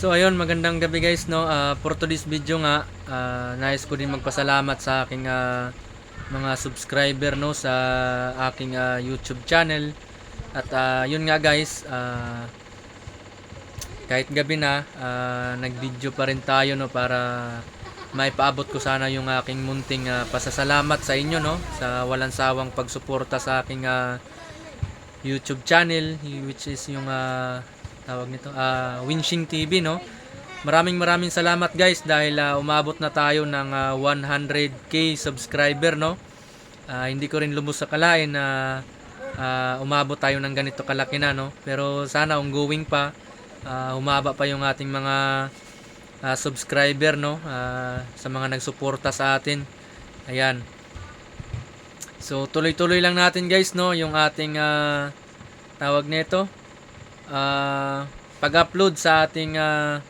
So ayun, magandang gabi guys no. Ah, for today's video nga, ah, nais ko din magpasalamat sa aking ah, mga subscriber no sa aking ah, YouTube channel. At ah, yun nga guys, ah, kahit gabi na, ah, nag-video pa rin tayo no para maipaabot ko sana yung aking munting ah, pasasalamat sa inyo no sa walang sawang pagsuporta sa aking ah, YouTube channel which is yung ah, tawag nito ah Winching TV no? Maraming maraming salamat guys dahil ah, umabot na tayo ng ah, 100k subscriber no? Ah, hindi ko rin lubos sa kalain na ah, umabot tayo ng ganito kalaki na no? Pero sana ongoing pa. Ah, humaba pa yung ating mga ah, subscriber no? Ah, sa mga nagsuporta sa atin. Ayan. So tuloy-tuloy lang natin guys no? Yung ating ah, tawag nito ah, pag-upload sa ating ah,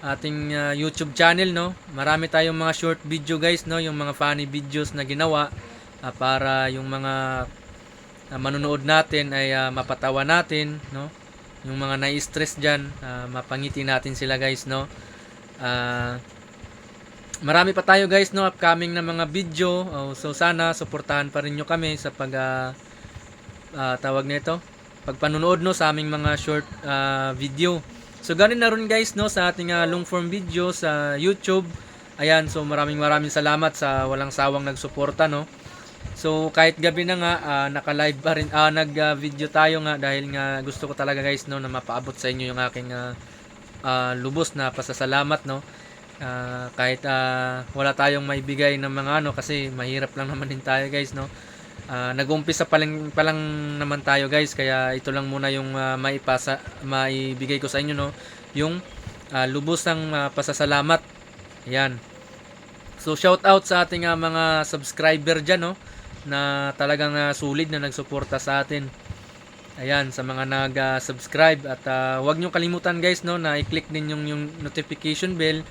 ating ah, YouTube channel no. Marami tayong mga short video guys no, yung mga funny videos na ginawa ah, para yung mga ah, manonood natin ay ah, mapatawa natin no. Yung mga nai-stress diyan, mapangiti natin sila guys no. Ah Marami pa tayo guys no upcoming na mga video. Oh, so sana suportahan pa rin nyo kami sa pag ah, ah, tawag nito, pagpanunood no sa aming mga short ah, video. So ganun na rin guys no sa ating ah, long form video sa YouTube. Ayan, so maraming maraming salamat sa walang sawang nagsuporta no. So kahit gabi na nga ah, naka-live pa rin ah, nag-video tayo nga dahil nga gusto ko talaga guys no na mapaabot sa inyo yung aking ah, ah, lubos na pasasalamat no. Ah, kahit ah, wala tayong maibigay ng mga ano kasi mahirap lang naman din tayo guys no. Ah, nag-umpisa pa lang, pa lang naman tayo guys kaya ito lang muna yung ah, maipasa maibigay ko sa inyo no yung ah, lubos ng ah, pasasalamat. Ayan. So shout out sa ating ah, mga subscriber diyan no na talagang ah, sulit na nagsuporta sa atin. Ayan, sa mga nag-subscribe at ah, huwag nyo kalimutan guys no na i-click din yung, yung notification bell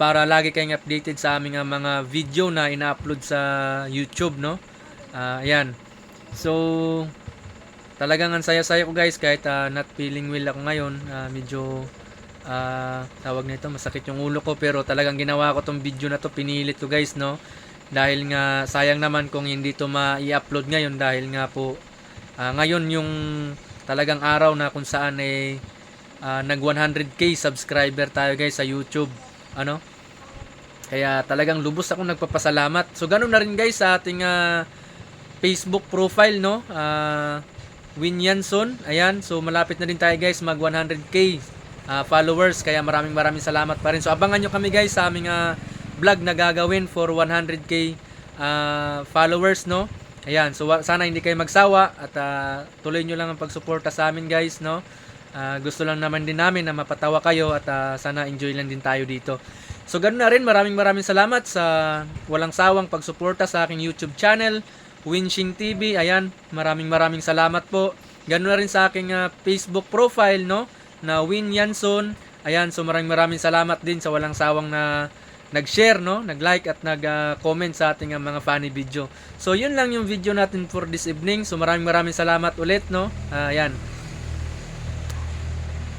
para lagi kayong updated sa aming ah, mga video na ina-upload sa YouTube no. Ah, ayan. So talagang ang saya-saya ko guys kahit ah, not feeling well ako ngayon, ah, medyo ah, tawag nito masakit yung ulo ko pero talagang ginawa ko tong video na to pinilit ko guys no? Dahil nga sayang naman kung hindi to ma-i-upload ngayon dahil nga po ah, ngayon yung talagang araw na kung saan eh ah, nag 100k subscriber tayo guys sa YouTube ano? Kaya talagang lubos akong nagpapasalamat. So ganun na rin guys sa ating ah, Facebook profile no? Ah Win Yanson. Ayan so malapit na din tayo guys mag 100k ah, followers. Kaya maraming maraming salamat pa rin. So abangan nyo kami guys sa aming ah, vlog na gagawin for 100k ah, followers no? Ayan so sana hindi kayo magsawa at ah, tuloy nyo lang ang pagsuporta sa amin guys no? Ah, gusto lang naman din namin na mapatawa kayo at ah, sana enjoy lang din tayo dito. So ganun na rin. Maraming maraming salamat sa walang sawang pagsuporta sa aking YouTube channel Winching TV ayan maraming maraming salamat po. Ganun na rin sa aking ah, Facebook profile no? Na Win Yanson. Ayan so maraming maraming salamat din sa walang sawang na nag-share no? Nag-like at nag-comment sa ating ah, mga funny video. So yun lang yung video natin for this evening. So maraming maraming salamat ulit no? Ah, ayan